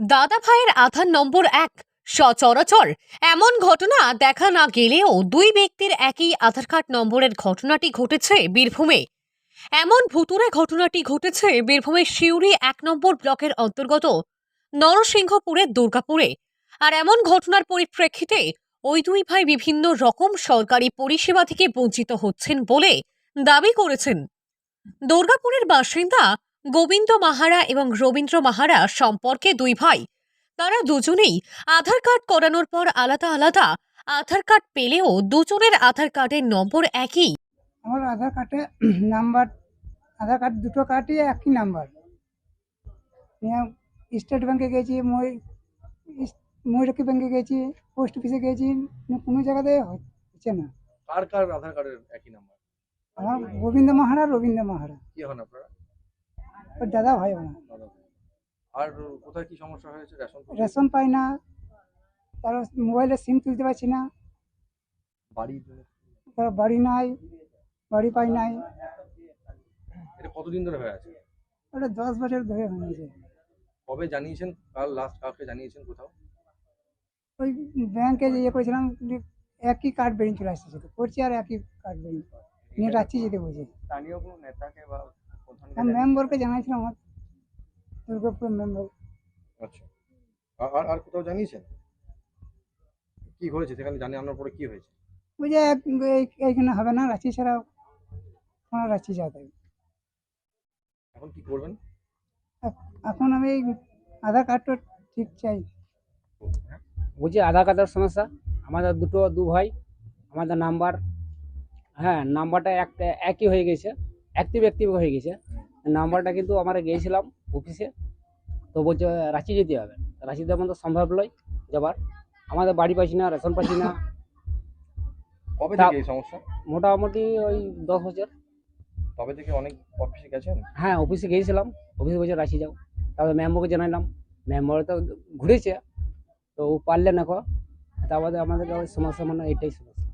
দাদা ভাইয়ের আধার নম্বর এক। সচরাচর এমন ঘটনা দেখা না গেলেও দুই ব্যক্তির একই আধার কার্ড নম্বরের ঘটনাটি ঘটেছে বীরভূমে। এমন ভুতুরে ঘটনাটি ঘটেছে বীরভূমের শিউরি এক নম্বর ব্লকের অন্তর্গত নরসিংহপুরের দুর্গাপুরে। আর এমন ঘটনার পরিপ্রেক্ষিতে ওই দুই ভাই বিভিন্ন রকম সরকারি পরিষেবা থেকে বঞ্চিত হচ্ছেন বলে দাবি করেছেন। দুর্গাপুরের বাসিন্দা গোবিন্দ মাহারা এবং রবীন্দ্র মাহারা সম্পর্কে দুই ভাই। তারা দুজনেই আধার কার্ড করানোর পর আলাদা আলাদা আধার কার্ড পেলেও দুজনের আধার কার্ডের নম্বর একই। আমার আধার কার্ডে নাম্বার আধার কার্ড দুটো কার্ডই একই নাম্বার। স্টেট ব্যাংকে গেছি মই ময়ূরক্ষী ব্যাংকে গেছি পোস্ট অফিসে গেছি কোনো জায়গাতে হচ্ছে না। কার কার আধার কার্ডের একই নাম্বার? আমার গোবিন্দ মাহারা রবীন্দ্র মাহারা। কি হন আপনারা? ওর দাদা ভাই ওনা আর কোথায় কি সমস্যা হয়েছে? রেশন রেশন পাই না। তার মোবাইলে সিম তুলতে পারছি না। বাড়ি? তার বাড়ি নাই বাড়ি পাই নাই। এটা কতদিন ধরে হয়ে আছে? ওটা দশ বছর ধরে হয়েছে কবে জানিয়েছেন? কাল লাস্ট কাউকে জানিয়েছেন কোথাও? ওই ব্যাংকে যে ইয়ে করেছিলাম একই কার্ড বেরিয়ে চলে আসছে। করছি আর একই কার্ড বেরিয়ে। নিয়ে রাখছি যেতে বলছে। স্থানীয় কোনো নেতাকে বা আর মেম্বারকে জানাইছিলাম আমার দুর্গাপুর মেম্বার আচ্ছা। আর- আর আর কোথাও জানিয়েছেন? কি হয়েছে? সেখানে জানানোর পরে কি হয়েছে? বুঝে এইখানে হবে না রাঁচি ছাড়া কোনো রাঁচি যাতে এখন কি করবেন? এখন আমি এই আধার কার্ডটা ঠিক চাই। বলছি আধার কার্ডের সমস্যা আমাদের দুটো দু ভাই আমাদের নাম্বার হ্যাঁ নাম্বারটা একটা একই হয়ে গেছে অ্যাক্টিভ অ্যাক্টিভ হয়ে গেছে। নাম্বারটা কিন্তু আমরা গিয়েছিলাম অফিসে তো বলছে রাঁচি যেতে হবে। রাঁচিতে আমাদের সম্ভব নয় যাবার। আমাদের বাড়ি পাচ্ছি না রেশন পাচ্ছি না। কবে থেকে এই সমস্যা? মোটামুটি ওই দশ বছর। তবে থেকে অনেক অফিসে গেছেন? হ্যাঁ অফিসে গিয়েছিলাম। অফিসে বলছে রাঁচি যাও। তারপরে মেম্বারকে জানাইলাম। মেম্বার তো ঘুরেছে। তো ও পারলে না কো। তারপরে আমাদের সমস্যা মানে এটাই সমস্যা।